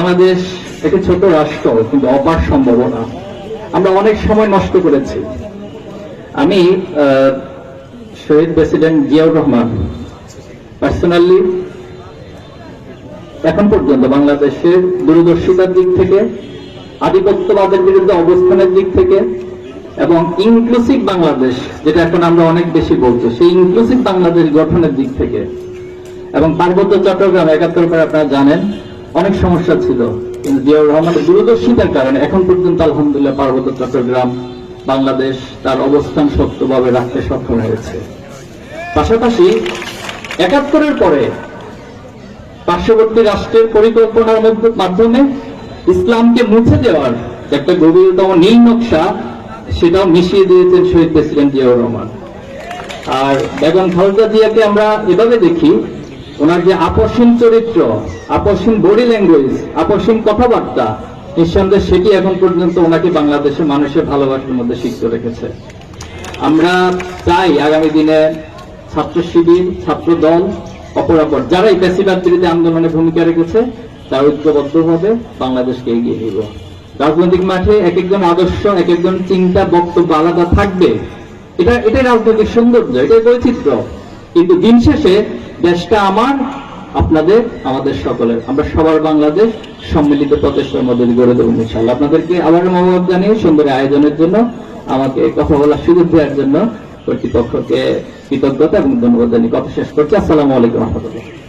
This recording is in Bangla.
বাংলাদেশ একটি ছোট রাষ্ট্র, কিন্তু অপার সম্ভাবনা। আমরা অনেক সময় নষ্ট করেছি। আমি শহীদ প্রেসিডেন্ট জিয়াউর রহমান পার্সোনালি এখন পর্যন্ত বাংলাদেশের দূরদর্শিতার দিক থেকে, আধিপত্যবাদের বিরুদ্ধে অবস্থানের দিক থেকে, এবং ইনক্লুসিভ বাংলাদেশ, যেটা এখন আমরা অনেক বেশি বলছি, সেই ইনক্লুসিভ বাংলাদেশ গঠনের দিক থেকে, এবং পার্বত্য চট্টগ্রাম একাত্তর করে আপনারা জানেন অনেক সমস্যা ছিল। কিন্তু জিয়াউর রহমানের দূরদর্শিতার কারণে এখন পর্যন্ত আলহামদুলিল্লাহ পার্বত্য চট্টগ্রাম, বাংলাদেশ তার অবস্থান শক্তভাবে রাখতে সক্ষম হয়েছে। পাশাপাশি একাত্তরের পরে পার্শ্ববর্তী রাষ্ট্রের পরিকল্পনার মাধ্যমে ইসলামকে মুছে দেওয়ার একটা গভীরতম নীল নকশা, সেটাও মিশিয়ে দিয়েছেন শহীদ প্রেসিডেন্ট জিয়াউর রহমান। আর বেগম খালেদা জিয়াকে আমরা এভাবে দেখি ওনার যে আপসীন চরিত্র, আপসীন বডি ল্যাঙ্গুয়েজ, আপসীন কথাবার্তা, নিঃসন্দেহে সেটি এখন পর্যন্ত ওনাকে বাংলাদেশের মানুষের ভালোবাসার মধ্যে সিক্ত রেখেছে। আমরা চাই আগামী দিনে ছাত্র শিবির, ছাত্র দল, অপরাপর যারা এই পেশিবাদ আন্দোলনে ভূমিকা রেখেছে, তারা ঐক্যবদ্ধভাবে বাংলাদেশকে এগিয়ে নিব। রাজনৈতিক মাঠে এক একজন আদর্শ এক একজন চিন্তা, বক্তব্য আলাদা থাকবে। এটা, এটাই রাজনৈতিক সৌন্দর্য, এটাই বৈচিত্র্য। কিন্তু দিন শেষে দেশটা আমার, আপনাদের, আমাদের সকলের। আমরা সবার বাংলাদেশ সম্মিলিত প্রচেষ্টার মধ্যে গড়ে দেবো ইনশাল্লাহ আপনাদেরকে আবার মহব্বত জানিয়ে সুন্দর আয়োজনের জন্য, আমাকে কথা বলার সুযোগ দেওয়ার জন্য কর্তৃপক্ষকে কৃতজ্ঞতা এবং ধন্যবাদ জানিয়ে কথা শেষ করছি। আসসালামু আলাইকুম রহমতুল্লাহ।